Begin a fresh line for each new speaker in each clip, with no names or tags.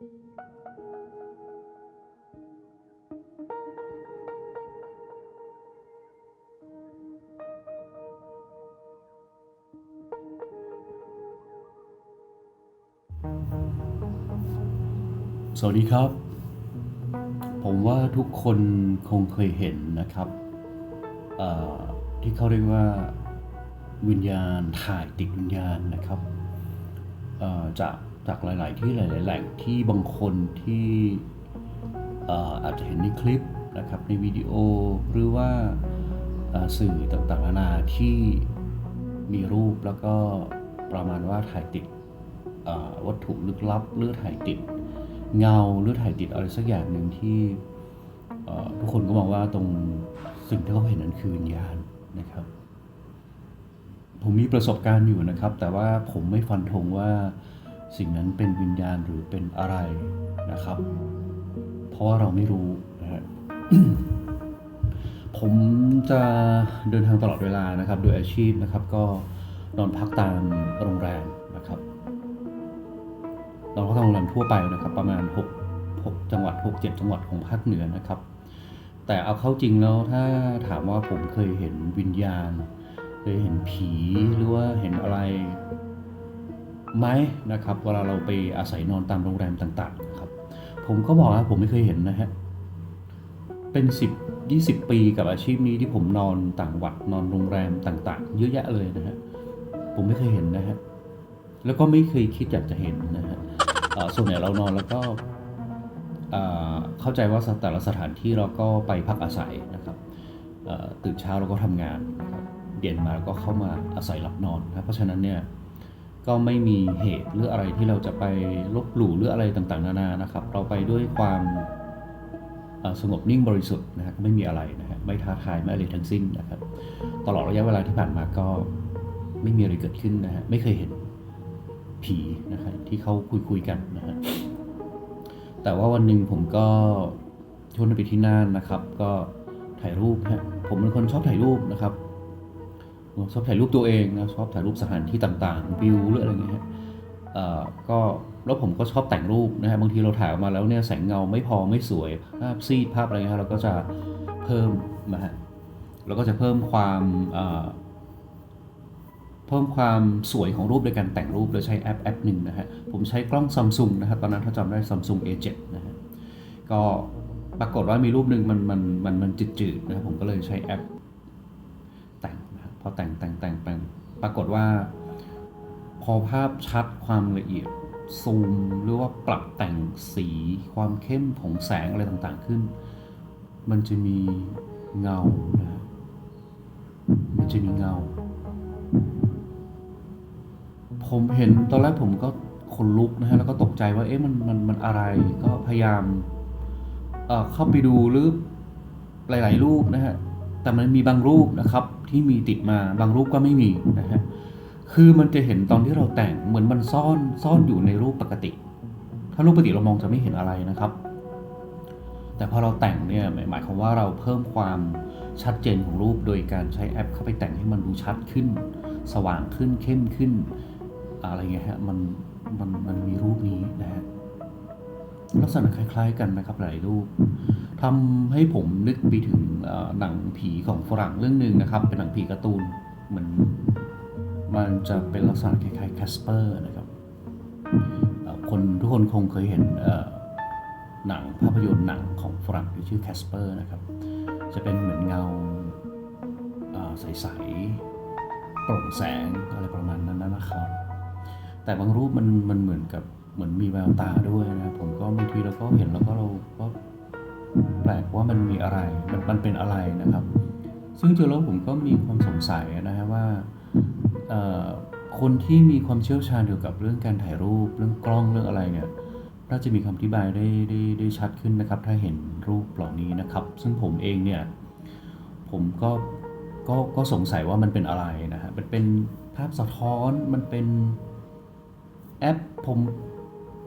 สวัสดีครับ ผมว่าทุกคนคงเคยเห็นนะครับ ที่เขาเรียกว่าวิญญาณถ่ายติดวิญญาณนะครับจาก จากหลาย ๆ ที่หลาย ๆ แหล่งที่บางคนที่เอ่อาจจะเห็นในคลิปนะครับในวิดีโอหรือว่าสื่อต่าง ๆ นานาที่มีรูปแล้วก็ประมาณว่าถ่ายติดวัตถุลึกลับหรือถ่ายติดเงาหรือถ่ายติดอะไรสักอย่างหนึ่งที่ทุกคนก็มองว่าตรงสิ่งที่เขาเห็นนั้นคือวิญญาณนะครับ ผมมีประสบการณ์อยู่นะครับ แต่ว่าผมไม่ฟันธงว่า สิ่งนั้นเป็นวิญญาณหรือเป็นอะไรนะครับ เพราะว่าเราไม่รู้นะฮะผมจะเดินทางตลอดเวลานะครับ โดยอาชีพนะครับ ก็นอนพักตามโรงแรมนะครับเราก็ทำโรงแรมทั่วไปนะครับ ประมาณ 6 6จังหวัด 6 7 จังหวัดของภาคเหนือนะครับ แต่เอาเข้าจริงแล้วถ้าถามว่าผมเคยเห็นวิญญาณเคยเห็นผีหรือว่าเห็นอะไร ไหมนะครับ เวลาเราไปอาศัยนอนตามโรงแรมต่างๆนะครับผมก็บอกว่าผมไม่เคยเห็นนะฮะเป็น 10 20 ปีกับอาชีพนี้ที่ผมนอนต่างหวัดนอนโรงแรมต่างๆ เยอะแยะเลยนะฮะผมไม่เคยเห็นนะฮะแล้วก็ไม่เคยคิดอยากจะเห็นนะฮะส่วนใหญ่เรานอนแล้วก็เข้าใจว่าแต่ละสถานที่เราก็ไปพักอาศัยนะครับตื่นเช้าเราก็ทำงานเย็นมาเราก็เข้ามาอาศัยหลับนอนนะเพราะฉะนั้นเนี่ย ก็ไม่มีเหตุหรืออะไรที่เราจะไปลบหลู่หรืออะไรต่างๆ นานานะครับ เราไปด้วยความสงบนิ่งบริสุทธิ์นะฮะก็ไม่มีอะไรนะฮะไม่ท้าทายไม่อะไรทั้งสิ้นนะครับ ตลอดระยะเวลาที่ผ่านมาก็ไม่มีอะไรเกิดขึ้นนะฮะไม่เคยเห็นผีนะครับที่เขาคุยคุยๆกันนะฮะแต่ว่าวันหนึ่งผมก็ชวนไปที่น่านนะครับ ก็ถ่ายรูปฮะผมเป็นคนชอบถ่ายรูปนะครับ ชอบถ่ายรูปตัวเองนะชอบถ่ายรูปสถานที่ต่างๆวิวหรืออะไรเงี้ยเอ่อก็แล้วผมก็ชอบแต่งรูปนะฮะบางทีเราถ่ายออกมาแล้วเนี่ยแสงเงาไม่พอไม่สวยภาพซีดภาพอะไรเงี้ยเราก็จะเพิ่มนะฮะเราก็จะเพิ่มความเอ่อเพิ่มความสวยของรูปโดยการแต่งรูปโดยใช้แอปแอปหนึ่งนะฮะผมใช้กล้องซัมซุงนะครับตอนนั้นถ้าจำได้ซัมซุง A7 นะฮะก็ปรากฏว่ามีรูปหนึ่งมันมันมันมันจืดๆนะครับผมก็เลยใช้แอป พอแต่งแต่งแต่งแต่งปรากฏว่า พอภาพชัดความละเอียดซูมหรือว่าปรับแต่งสีความเข้มของแสงอะไรต่างๆขึ้น มันจะมีเงานะฮะมันจะมีเงา ผมเห็นตอนแรกผมก็ขนลุกนะฮะแล้วก็ตกใจว่าเอ๊ะมันมันมันอะไรก็พยายามเเข้าไปดูหรือหลาย ๆ รูปนะฮะ แต่มันมีบางรูปนะครับที่มีติดมาบางรูปก็ไม่มีนะฮะคือมันจะเห็นตอนที่เราแต่งเหมือนมันซ่อนซ่อนอยู่ในรูปปกติ ถ้ารูปปกติเรามองจะไม่เห็นอะไรนะครับ แต่พอเราแต่งเนี่ยหมายความว่าเราเพิ่มความชัดเจนของรูปโดยการใช้แอปเข้าไปแต่งให้มันดูชัดขึ้น สว่างขึ้นเข้มขึ้น อะไรเงี้ยฮะมันมันมันมีรูปนี้นะฮะลักษณะคล้าย ๆ กันนะครับหลายรูป ทำให้ผมนึกไปถึงหนังผีของฝรั่งเรื่องหนึ่งนะครับ เป็นหนังผีการ์ตูนเหมือนมันจะเป็นลักษณะคล้ายๆแคสเปอร์นะครับคนทุกคนคงเคยเห็นหนังภาพยนตร์หนังของฝรั่งที่ชื่อแคสเปอร์นะครับ จะเป็นเหมือนเงาใสๆโปร่งแสงอะไรประมาณนั้นนะครับ แต่บางรูปมันมันเหมือนกับเหมือนมีแววตาด้วยนะผมก็บางทีเราก็เห็นแล้วก็เราก็ แปลกว่ามันมีอะไรมันมันเป็นอะไรนะครับ ซึ่งจริงๆแล้วผมก็มีความสงสัยนะฮะว่าคนที่มีความเชี่ยวชาญเกี่ยวกับเรื่องการถ่ายรูปเรื่องกล้องเรื่องอะไรเนี่ยน่าจะมีคำอธิบายได้ได้ได้ชัดขึ้นนะครับ ถ้าเห็นรูปเหล่านี้นะครับ ซึ่งผมเองเนี่ยผมก็ก็ก็สงสัยว่ามันเป็นอะไรนะฮะมันเป็นภาพสะท้อนมันเป็นแอปผม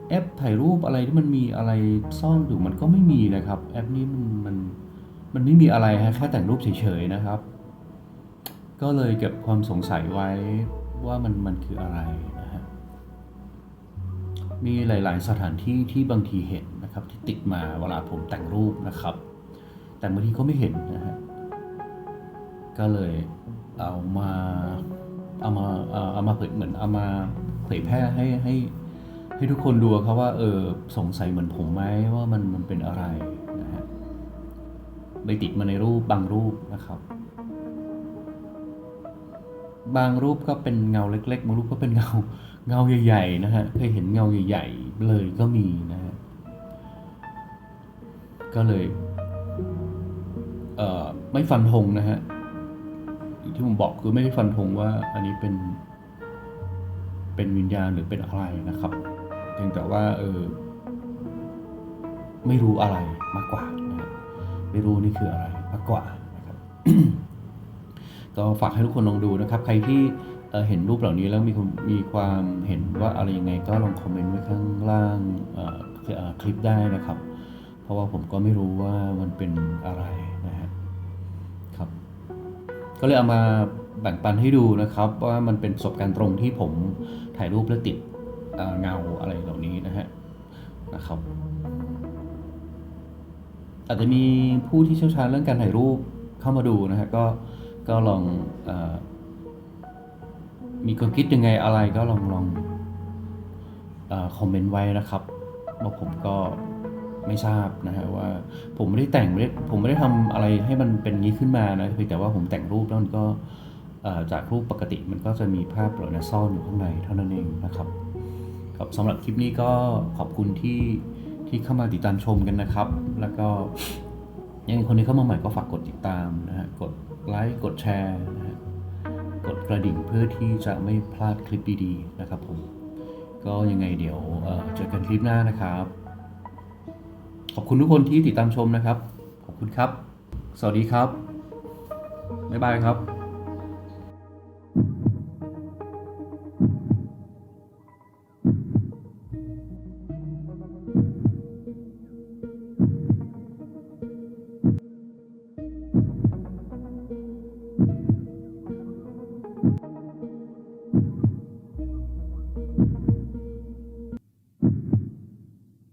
แอปถ่ายรูปอะไรที่มันมีอะไรซ่อนอยู่มันก็ไม่มีนะครับ แอปนี้มันมันมันไม่มีอะไรฮะแค่แต่งรูปเฉยๆนะครับ ก็เลยเก็บความสงสัยไว้ว่ามันมันคืออะไรนะฮะมีหลาย ๆ สถานที่ที่บางทีเห็นนะครับ ที่ติดมาเวลาผมแต่งรูปนะครับ แต่บางทีก็ไม่เห็นนะฮะก็เลยเอามาเอามาเอามาเผยเหมือนเอามาเผยแพร่ให้ให้ ให้ทุกคนดูครับว่าเออสงสัยเหมือนผมไหมว่ามันมันเป็นอะไรนะฮะไปติดมาในรูปบางรูปนะครับ บางรูปก็เป็นเงาเล็กๆบางรูปก็เป็นเงาเงาใหญ่ๆนะฮะเคยเห็นเงาใหญ่ ๆ เลยก็มีนะฮะก็เลยเอ่อไม่ฟันธงนะฮะที่ผมบอกคือไม่ได้ฟันธงว่าอันนี้เป็นเป็นวิญญาณหรือเป็นอะไรนะครับ เพียงแต่ว่าเออไม่รู้อะไรมากกว่านะฮะไม่รู้นี่คืออะไรมากกว่านะครับก็ฝากให้ทุกคนลองดูนะครับ ใครที่เเห็นรูปเหล่านี้แล้วมีมีความเห็นว่าอะไรยังไงก็ลองคอมเมนต์ไว้ข้างล่างเอ่อคลิปได้นะครับ เพราะว่าผมก็ไม่รู้ว่ามันเป็นอะไรนะฮะครับ ก็เลยเอามาแบ่งปันให้ดูนะครับ ว่ามันเป็นประสบการณ์ตรงที่ผมถ่ายรูปแล้วติด เงาอะไรเหล่านี้นะฮะนะครับ อาจจะมีผู้ที่เชี่ยวชาญเรื่องการถ่ายรูปเข้ามาดูนะฮะก็ก็ลองอมีความคิดยังไงอะไรก็ลองลองอคอมเมนต์ไว้นะครับว่าผมก็ไม่ทราบนะฮะว่าผมไม่ได้แต่งไม่ได้ผมไม่ได้ทำอะไรให้มันเป็นงี้ขึ้นมานะเพียงแต่ว่าผมแต่งรูปแล้วมันก็จากรูปปกติมันก็จะมีภาพเหล่านี้ซ่อนอยู่ข้างในเท่านั้นเองนะครับ ครับสำหรับคลิปนี้ก็ขอบคุณที่ที่เข้ามาติดตามชมกันนะครับ แล้วก็ยังมีคนที่เข้ามาใหม่ก็ฝากกดติดตามนะฮะ กดไลค์ กดแชร์นะฮะ กดกระดิ่งเพื่อที่จะไม่พลาดคลิปดีๆนะครับผม ก็ยังไงเดี๋ยวเอ่อเจอกันคลิปหน้านะครับ ขอบคุณทุกคนที่ติดตามชมนะครับ ขอบคุณครับ สวัสดีครับ บ๊ายบายครับ